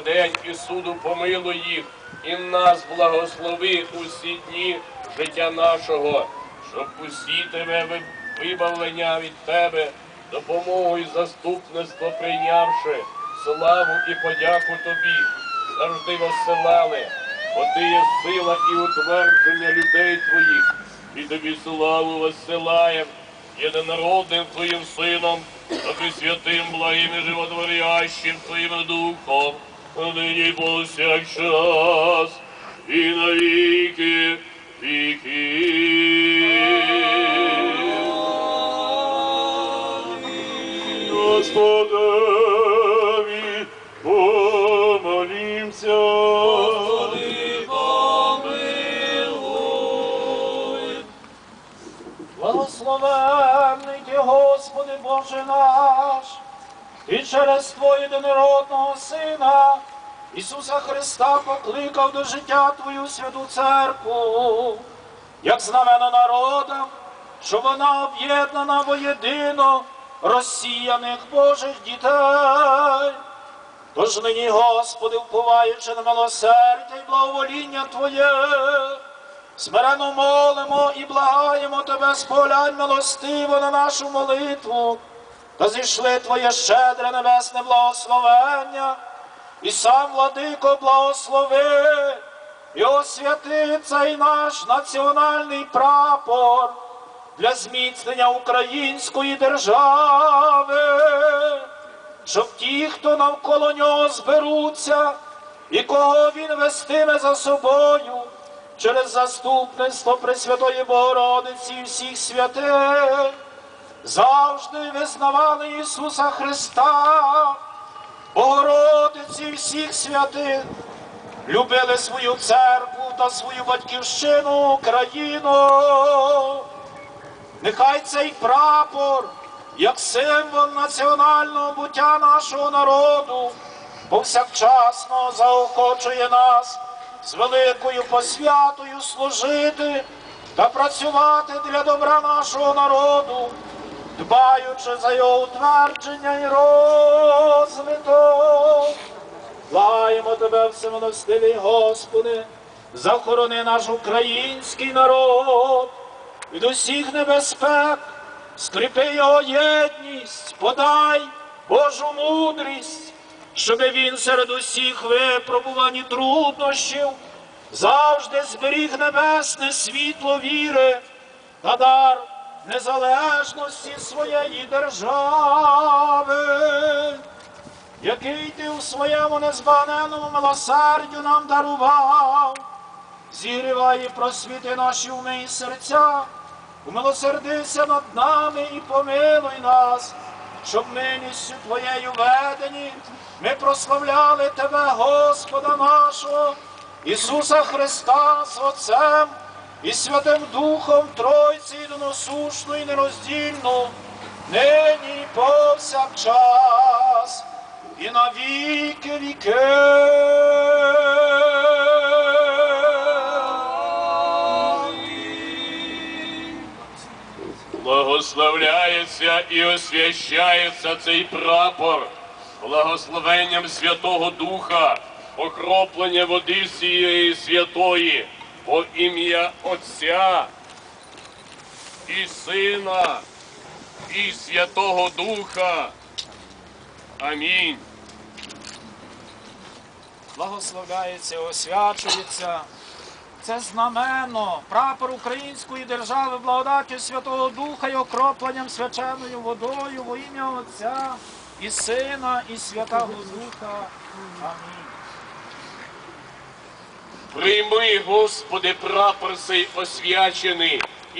день і суду помилуй їх, і нас благослови усі дні життя нашого, щоб усі тебе вибавлення від тебе, допомогу і заступництво прийнявши, славу і подяку тобі, завжди розсилали, бо ти є сила і утвердження людей твоїх, і тобі славу розсилаєм, єдинородним твоїм сином, так і святим благим і животворящим твоїм духом, нині повсякчас, і навіки віків. Господи, помолімся. Благословенний ти, Господи Боже наш, і через Твого єдинородного Сина, Ісуса Христа, покликав до життя Твою святу церкву, як знамено народам, що вона об'єднана воєдино розсіяних Божих дітей. Тож нині, Господи, вповаючи на милосердя і благовоління Твоє, смиренно молимо і благаємо Тебе, сполянь милостиво на нашу молитву, та зійшли Твоє щедре небесне благословення, і сам, владико, благослови, і освяти цей наш національний прапор для зміцнення української держави щоб ті, хто навколо нього зберуться, і кого він вестиме за собою через заступництво Пресвятої Богородиці і всіх святих, завжди визнавали Ісуса Христа, Богородиці всіх святих, любили свою церкву та свою батьківщину Україну. Нехай цей прапор, як символ національного буття нашого народу, повсякчасно заохочує нас з великою посвятою служити та працювати для добра нашого народу, дбаючи за його утвердження і розвиток. Благаємо тебе, всемилостивий Господи, захорони наш український народ від усіх небезпек, скріпи його єдність, подай Божу мудрість, щоб він серед усіх випробувань і труднощів завжди зберіг небесне світло віри та дар незалежності своєї держави який ти у своєму незбагненному милосердю нам дарував, зігрівай і просвіти наші уми серця, умилосердися над нами і помилуй нас, щоб милістю Твоєю ведені ми прославляли Тебе, Господа нашого, Ісуса Христа з Отцем і Святим Духом Тройці єдиносушну і нероздільну, нині повсякчас і на віки віки. Благословляється і освящається цей прапор благословенням Святого Духа, окроплення води цієї святої по ім'я Отця і Сина і Святого Духа. Амінь. Благословляється, освячується. Це знамено, прапор української держави, благодаттю Святого Духа і окропленням свяченою водою во ім'я Отця і Сина, і Святого Духа. Амінь. Прийми, Господи, прапор сей освячений